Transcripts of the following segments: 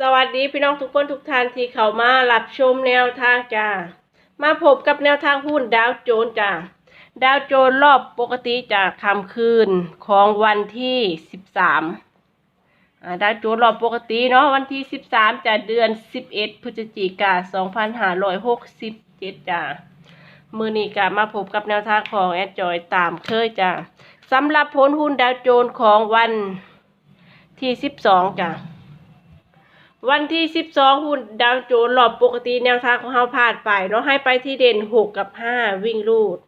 สวัสดีพี่น้องทุกคนทุกท่านที่เข้ามารับชมแนวทางจ้ามาพบกับแนวทางหุ้นดาวโจนส์จ้าดาวโจนส์รอบปกติจากคำคืนของวันที่13อ่ามดาวโจนส์รอบปกติเนาะวันที่13จะเดือน11พฤศจิกาสองพันห้าร้อยน2567จ้ามือนี้ก็มาพบกับแนวทางของแอดจอยตามเคยจ้าสำหรับผลหุ้นดาวโจนส์ของวันที่12จ้า วันที่ 12 หุ้นดาวโจนส์รอบปกติแนวทางของเฮาผ่านไปเนาะให้ไปที่เด่น 6 กับ 5 วิ่งรูด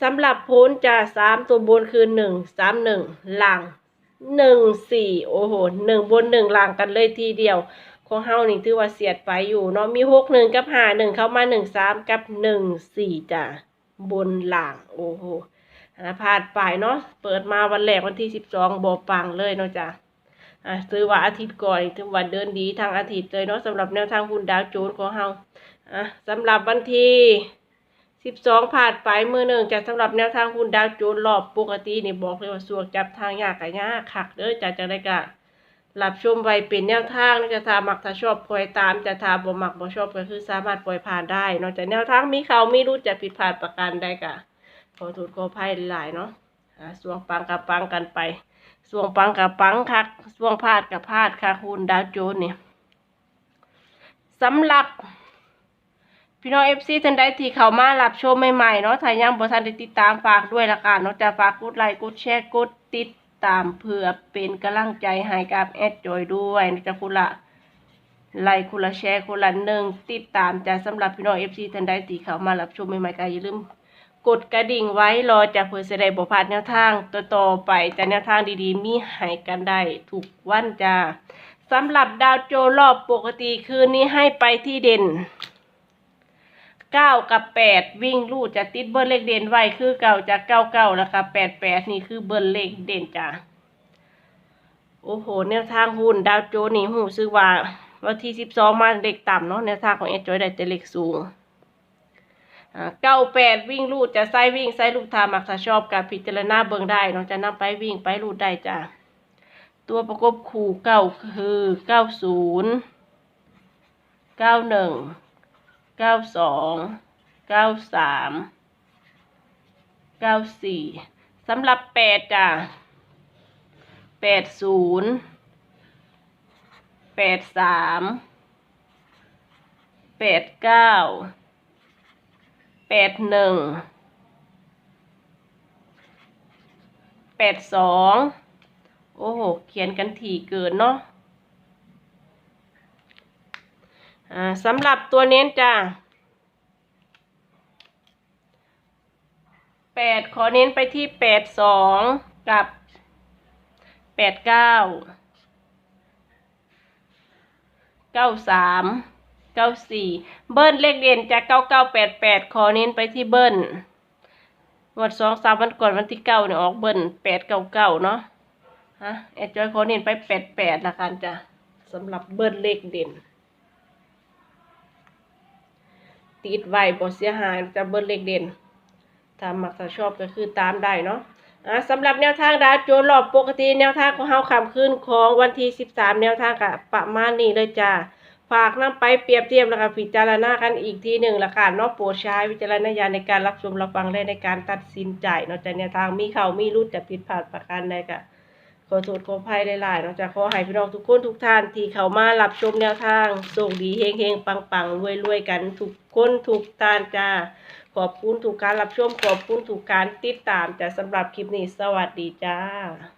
สำหรับพ้นจะ3 ตัวบนคือ 1 3 1หลัง 1 4 โอ้โห 1 บน 1 หลังกันเลยทีเดียว ของเฮานี่ถือว่าเสียดไปอยู่เนาะมี 6 1 กับ 5 1 เข้ามา 1 3 กับ 1 4จ้ะบนหลังโอ้โหอ่าผ่านไปเนาะเปิดมาวันแรกวันที่ 12บ่ปังเลยเนาะจ้ะ อะซื้อว่าอาทิตย์ก่อนถือว่าเดินดีทางอาทิตย์เลยเนาะสำหรับแนวทางหุ้นดาวโจนส์ของเฮาอะสำหรับวันที่สิบสองผ่านไปมือหนึ่งจากสำหรับแนวทางหุ้นดาวโจนส์รอบปกตินี่บอกเลยว่าสวกจับทางยากกับยากคักเด้อจากจังได้กะรับชมไว้เป็นแนวทางจะทามักถ้าชอบปล่อยตามจะทาบ่มักบ่ชอบก็คือสามารถปล่อยผ่านได้ นอกจากแนวทางมีเขามีรู้จะผิดพลาดประการใดกะขอโทษขออภัยหลายเนาะอะสวงปังกับปังกันไป ส่วงปังกับปังคักส่วงพาดกับพาดค่ะคุณดาวโจนส์นี่ยสำหรับพี่น้องเอฟซีท่านใดที่เข้ามารับชมใหม่ๆเนาะถ้ายังบ่ทันได้ติดตามฝากด้วยละกันเนาะจะฝากกดไลค์กดแชร์กดติดตามเพื่อเป็นกำลังใจให้กับแอดจอยด้วยนะจ๊ะคุณละไลค์คุณละแชร์คุณละหนึ่งติดตามจะสำหรับพี่น้องเอฟซีท่านใดที่เข้ามารับชมใหม่ๆก็อย่าลืม กดกระดิ่งไว้รอจะเพื่อจะได้บพลาดแนวทางต่อๆไปแต่แนวทางดีๆ มีให้กันได้ทุกวันจ้าสำหรับดาวโจรอบปกติคืนนี้ให้ไปที่เด่น 9 กับ 8 วิ่งลูดจะติดเบอร์เลขเด่นไว้คือเก่าจาก99แล้วก็88นี่คือเบอร์เลขเด่นจ้าโอ้โห แนวทางหุ้นดาวโจนี่หูซื้อว่าวันที่12มาเลขต่ำเนาะแนวทางของเอจอยได้แต่เลขสูง เก้าแปดวิ่งรูดจะไส้วิ่งไส้ลูกทามักถ้าชอบกับพิจารณาเบิ่งได้เนาะจะนำไปวิ่งไปรูดได้จ้ะตัวประกบคู่เก้าคือเก้าศูนย์เก้าหนึ่งเก้าสองเก้าสามเก้าสี่สำหรับแปดจ้ะแปดศูนย์แปดสามแปดเก้า แปดหนึ่งแปดสองโอ้โห เขียนกันถี่เกินเนาะสำหรับตัวเน้นจ้าแปดขอเน้นไปที่แปดสองกับแปดเก้าเก้าสาม เก้าสี่เบิ้ลเลขเด่นจากเก้าเก้าแปดแปดขอเน้นไปที่เบิ้ลวันสองสามวันก่อนวันที่เก้าเนี่ยออกเบิ้ลแปดเก้าเก้าเนาะฮะแอดจอยขอเน้นไปแปดแปดละกันจ้ะสำหรับเบิ้ลเลขเด่น ติดไว้บ่เสียหายจะเบิ้ลเลขเด่นถ้ามักถ้าชอบก็คือตามได้เนาะอะสำหรับแนวทางดาวโจนรอบปกติแนวทางของเฮาคำขึ้นของวันที่สิบสามแนวทางกะประมาณนี้เลยจ้า ฝากนำไปเปรียบเทียบแล้วก็พิจารณากันอีกทีหนึ่งละกันเนาะโปรดใช้วิจารณญาณในการรับชมรับฟังและในการตัดสินใจเนาะแต่แนวทางมีเขามีรุดจะผิดพลาดประการใดก็ขอโทษขออภัยหลายๆเนาะจะขอให้พี่น้องทุกคนทุกท่านที่เข้ามารับชมแนวทางส่งดีเฮงเฮงปังปังรวยรวยๆกันทุกคนทุกท่านจ้าขอบคุณทุกการรับชมขอบคุณทุกการติดตามจ้ะสำหรับคลิปนี้สวัสดีจ้า